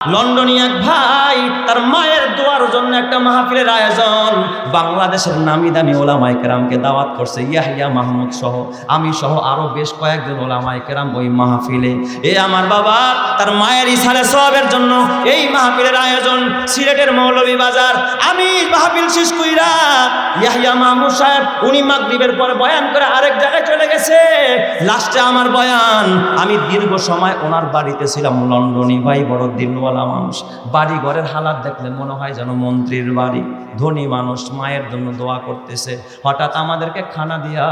লন্ডনী এক ভাই, তার মায়ের দোয়ার জন্য একটা মাহফিলের আয়োজন। বাংলাদেশের নামি দামি ওলামাই কেরামকে দাওয়াত করছে ইয়াহিয়া মাহমুদ সহ। আমি সহ আরও বেশ কয়েকজন ওলামাই কেরাম ওই মাহফিলে। এ আমার বাবা, তার মায়ের ইসারে সবের জন্য এই মাহফিলের আয়োজন সিলেটের মৌলভী বাজার। আমি মাহফিল শেষ কইরা ইয়াহিয়া মাহমুদ সাহেব, উনি মাগরিবের পরে বয়ান করে আরেক জায়গায় চলে গেছে। লাস্টে আমার বয়ান, আমি দীর্ঘ সময় ওনার বাড়িতে ছিলাম, লন্ডনী ভাই বড় দিনওয়ালা মানুষ বাড়ি ঘরের হালাত দেখলে মনে হয় যেন মন্ত্রীর বাড়ি। ধনী মানুষ মায়ের জন্য দোয়া করতেছে। হঠাৎ আমাদেরকে খানা দিয়া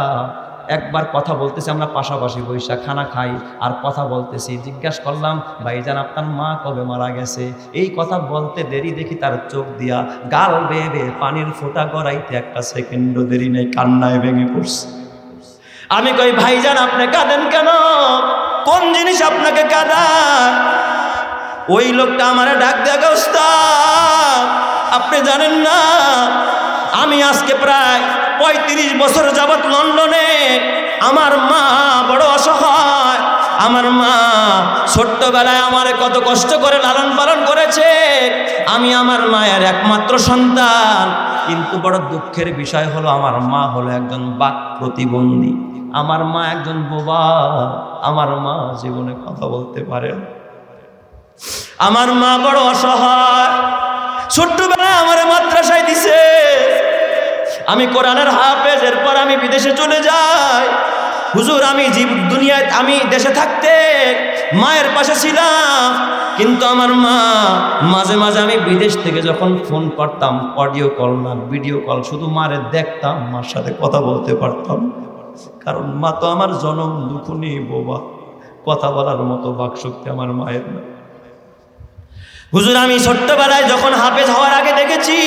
একবার কথা বলতেছি, আমরা পাশাপাশি বৈশা খানা খাই আর কথা বলতেছি। জিজ্ঞাসা করলাম, ভাইজান, আপনার মা কবে মারা গেছে? এই কথা বলতে দেরি দেখি তার চোখ দিয়া গাল বেয়ে বেয়ে পানির ফোঁটা গড়াইতে একটা সেকেন্ড দেরি নেই, কান্নায় ভেঙে পড়ছে। আমি কই, ভাইজান, আপনি কাঁদেন কেন? কোন জিনিস আপনাকে কাঁদায়? ওই লোকটা আমার ডাক দেয় ওস্তাদ, আপনি জানেন না, আমি আজকে প্রায় পঁয়ত্রিশ বছর যাবৎ লন্ডনে। আমার মা বড় অসহায়। আমার মা ছোট্টবেলায় আমার কত কষ্ট করে লালন পালন করেছে। আমি আমার মায়ের একমাত্র সন্তান। কিন্তু বড় দুঃখের বিষয় হলো, আমার মা হলো একজন বাক প্রতিবন্ধী। আমার মা একজন বোবা। আমার মা জীবনে কথা বলতে পারে। আমার মা বড় অসহায়। ছোট্টবেলায় আমার মাদ্রাসায় দিছে। আমি কোরআনের হাফেজ, এরপর আমি বিদেশে চলে যাই। হুজুর, আমি জীব, দুনিয়ায়, আমি দেশে থাকতে মায়ের পাশে ছিলাম। কিন্তু আমার মা, মাঝে মাঝে আমি বিদেশ থেকে যখন ফোন করতাম, অডিও কল না, ভিডিও কল, শুধু মারে দেখতাম, মার সাথে কথা বলতে পারতাম। কারণ মা তো আমার জনম দুখুনি বোবা। কথা বলার মতো বাকশক্তি আমার মায়ের না। হুজুর, আমি ছোট্টবেলায় যখন হাফেজ হওয়ার আগে দেখেছি,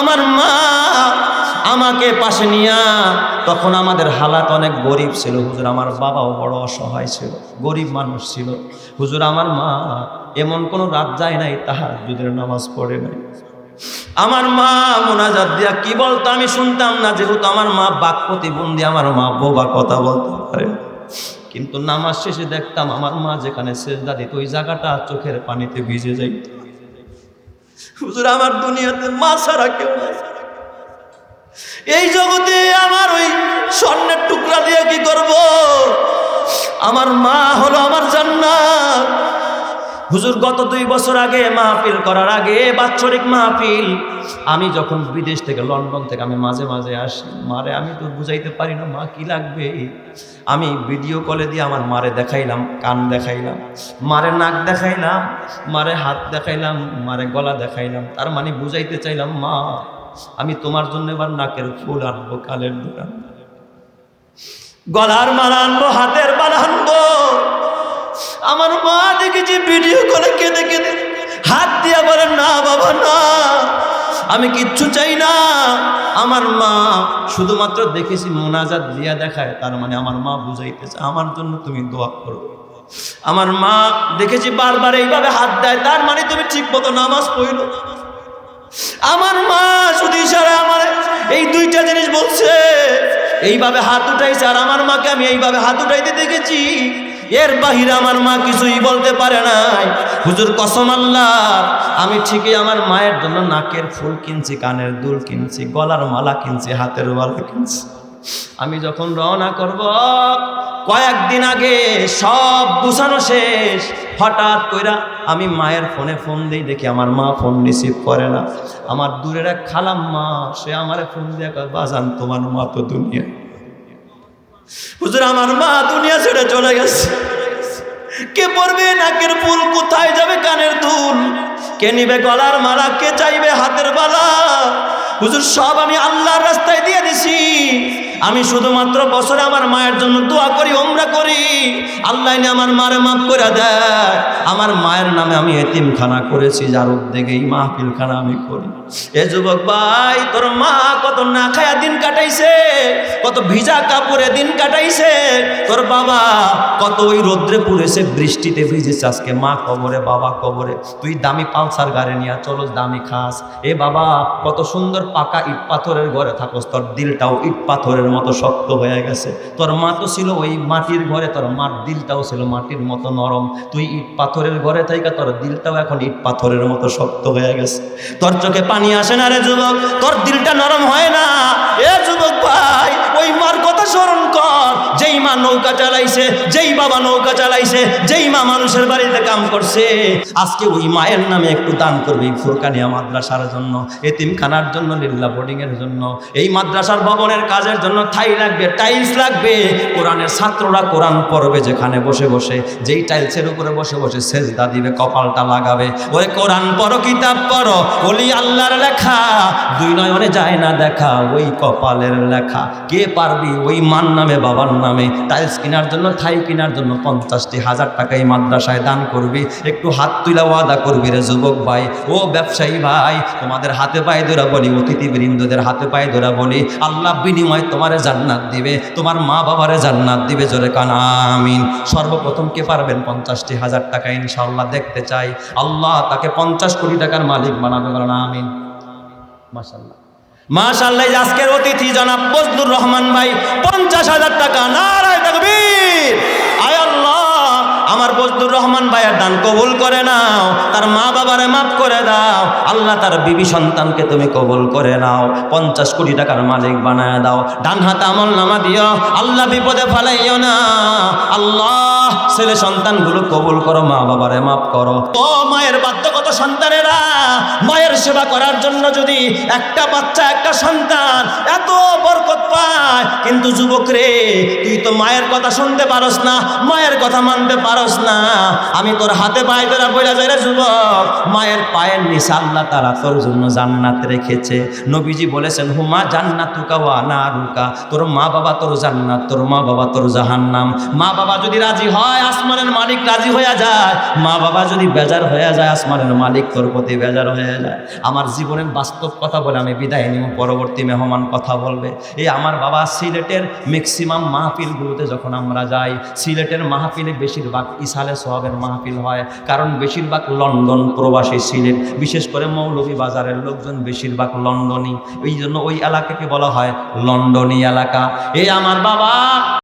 আমার মা আমাকে পাশে নিয়া, তখন আমাদের হালাত অনেক গরিব ছিল। হুজুর, আমার বাবাও বড় অসহায় ছিল, গরিব মানুষ ছিল। হুজুর, আমার মা এমন কোনো রাত যায় নাই তাহার যুদের নামাজ পড়ে নাই। আমার মা মোনাজাত দিয়া কি বলতো আমি শুনতাম না, যেহেতু আমার মা বাক প্রতিবন্ধী আমার মা বোবা কথা বলতে পারে। কিন্তু নামাজ শেষে দেখতাম আমার মা যেখানে সেজদা দিত, ওই জায়গাটা চোখের পানিতে ভিজে যাই হুজুর, আমার দুনিয়াতে মা ছাড়া কেউ এই জগতে আমার ওই স্বর্ণের টুকরা দিয়ে কি করব? আমার মা হলো আমার জান্নাত। হুজুর, গত দুই বছর আগে মাহফিল করার আগে বাৎসরিক মাহফিল। আমি যখন বিদেশ থেকে, লন্ডন থেকে, আমি মাঝে মাঝে আসি, মারে আমি তো বুঝাইতে পারি না, মা কি লাগবে? আমি ভিডিও কলে দিয়ে আমার মারে দেখাইলাম, কান দেখাইলাম, মারে নাক দেখাইলাম, মারে হাত দেখাইলাম, মারে গলা দেখাইলাম, তার মানে বুঝাইতে চাইলাম, মা, আমি তোমার জন্য এবার নাকের ফুল আনব, কালের দোকান গলার মালা আনব, হাতের মালা আনব আমার মা দেখেছি ভিডিও করে কেঁদে কেঁদে হাত দিয়া বলে, না বাবা, না। আমি কিচ্ছু চাই না। আমার মা শুধুমাত্র দেখেছি মোনাজাত দিয়া দেখায়, তার মানে আমার মা বুঝাইতেছে, আমার জন্য তুমি দোয়া করো। আমার মা দেখেছি বারবার এইভাবে হাত দেয়, তার মানে তুমি ঠিক মতো নামাজ পড়ল আমার মা শুধু ইশারা আমার, এই দুইটা জিনিস বলছে, এইভাবে হাত উঠাইছে, আর আমার মাকে আমি এইভাবে হাত উঠাইতে দেখেছি এর বাহিরে আমার মা কিছুই বলতে পারে নাই। হুজুর, কসম আল্লাহ, আমি ঠিকই আমার মায়ের জন্য নাকের ফুল কিনছি, কানের দুল কিনছি, গলার মালা কিনছি, হাতের মালা কিনছি। আমি যখন রওনা করব কয়েকদিন আগে সব গুছানো শেষ। হঠাৎ কইরা আমি মায়ের ফোনে ফোন দিই, দেখি আমার মা ফোন রিসিভ করে না। আমার দূরের এক খালাম মা সে আমারে ফোন দিয়ে বাজান, তোমার মা তো দুনিয়া। হুজুর, আমার মা দুনিয়া ছেড়ে চলে গেছে। কে পড়বে নাকের ফুল? কোথায় যাবে কানের দুল কে নিবে গলার মালা? কে চাইবে হাতের বালা? হুজুর, সব আমি আল্লাহর রাস্তায় দিয়ে দিছি। আমি শুধুমাত্র বছরে আমার মায়ের জন্য দোয়া করি ওমরা করি। আল্লাহ আমার মারে মাফ করে দেয়। আমার মায়ের নামে আমি এতিমখানা করেছি, যার উদ্যোগে এই মাহফিলখানা আমি করি। এ যুবক ভাই, তোর মা কত না খায়া দিন কাটাইছে, কত ভিজা কাপড়ে দিন কাটাইছে। তোর বাবা কত ওই রোদ্রে পুড়েছে, বৃষ্টিতে ভিজেছে আজকে, মা কবরে, বাবা কবরে। তুই দামি পালসার গাড়ি নিয়ে চলো, দামি খাস। এ বাবা, কত সুন্দর পাকা ইট পাথরের ঘরে থাকস, তোর দিলটাও ইট পাথরের পাথরের মতো শক্ত হয়ে গেছে। তোর মা তো ছিল ওই মাটির ঘরে তোর মার দিলটাও ছিল মাটির মতো নরম। তুই ইট পাথরের ঘরে থাইকা, তোর দিলটাও এখন ইট পাথরের মতো শক্ত হয়ে গেছে। তোর চোখে পানি আসে না রে যুবক? তোর দিলটা নরম হয় না। নৌকা চালাইছে, যেই বাবা নৌকা চালাইছে, যেই মা মানুষের বাড়িতে কাম করছে। আজকে ওই মায়ের নামে একটু দান করবি ফুরকানিয়া মাদ্রাসার জন্য, এতিমখানার জন্য লিল্লা বোর্ডিং এর জন্য। এই মাদ্রাসার ভবনের কাজের জন্য থাই লাগবে টাইলস লাগবে। কোরআনের ছাত্ররা কোরআন পড়বে যেখানে বসে বসে। যেই টাইলসের উপরে বসে বসে সেজদা দিবে, কপালটা লাগাবে। ওরে কোরআন পড়ো, কিতাব পড়ো বলি আল্লাহর লেখা। দুই নয়নে যায় না দেখা, ওই কপালের লেখা। কে পারবি ওই মান নামে, বাবার নামে? টাইলস কেনার জন্য, থাই কেনার জন্য পঞ্চাশটি হাজার টাকা এই মাদ্রাসায় দান করবি। একটু হাত তুলা ওয়াদা করবি রে যুবক ভাই। ও ব্যবসায়ী ভাই, তোমাদের হাতে পায়ে ধরা বলি অতিথি বৃন্দদের হাতে পায়ে ধরা বলি আল্লাহ বিনিময় তোমারে জান্নাত দিবে, তোমার মা বাবারে জান্নাত দিবে, জোরে কান, আমিন। সর্বপ্রথম কে পারবেন পঞ্চাশটি হাজার টাকা, ইনশাআল্লাহ দেখতে চাই। আল্লাহ তাকে পঞ্চাশ কোটি টাকার মালিক বানাবে, বলেন, আমিন। মাশাল্লাহ মাশাল্লাহ আজকের অতিথি জনাব বজলুর রহমান ভাই, পঞ্চাশ হাজার টাকা, নারায় আমার বজদুর রহমান ভাইয়ের দান কবুল করে নাও। তার মা বাবারে মাফ করে দাও। আল্লাহ তার বিবি সন্তানকে তুমি কবুল করে নাও। পঞ্চাশ কোটি টাকার মালিক বানায় দাও। ডান হাতে আমল নামা দিও। আল্লাহ বিপদে ফেলাইও না। আল্লাহ, ছেলে সন্তানগুলো কবুল করো, মা বাবারে মাফ করো। ও মায়ের বাধ্যগত সন্তানেরা, মায়ের সেবা করার জন্য যদি একটা বাচ্চা, একটা সন্তান এত বরকত পায়, কিন্তু যুবক রে তুই তো মায়ের কথা শুনতে পারস না, মায়ের কথা মানতে পারস না। আমি তোর হাতে পায়ে তোরা বইলা রে যুবক। মায়ের পায়ের নিচে আল্লাহ তারা তোর জন্য জান্নাত রেখেছে। নবীজি বলেছেন, হুমা জান্নাতুকা ওয়া নারুকা। তোর মা বাবা তোর জান্নাত, তোর মা বাবা তোর জাহান্নাম। মা বাবা যদি রাজি হয়, আসমানের মালিক রাজি হয়ে যায়। মা বাবা যদি বেজার হয়ে যায়, আসমানের মালিক তোর প্রতি বেজার হয়ে যায়। আমার জীবনের বাস্তব কথা বলে আমি বিদায় নিব, পরবর্তী মেহমান কথা বলবে। এই আমার বাবা সিলেটের ম্যাক্সিমাম মাহফিলগুলোতে যখন আমরা যাই, সিলেটের মাহফিলে বেশিরভাগ ইসালে সোহাবের মাহফিল হয়। কারণ বেশিরভাগ লন্ডন, প্রবাসী সিলেট বিশেষ করে মৌলভী বাজারের লোকজন বেশিরভাগ লন্ডনই এই জন্য ওই এলাকাকে বলা হয় লন্ডনী এলাকা। এই আমার বাবা!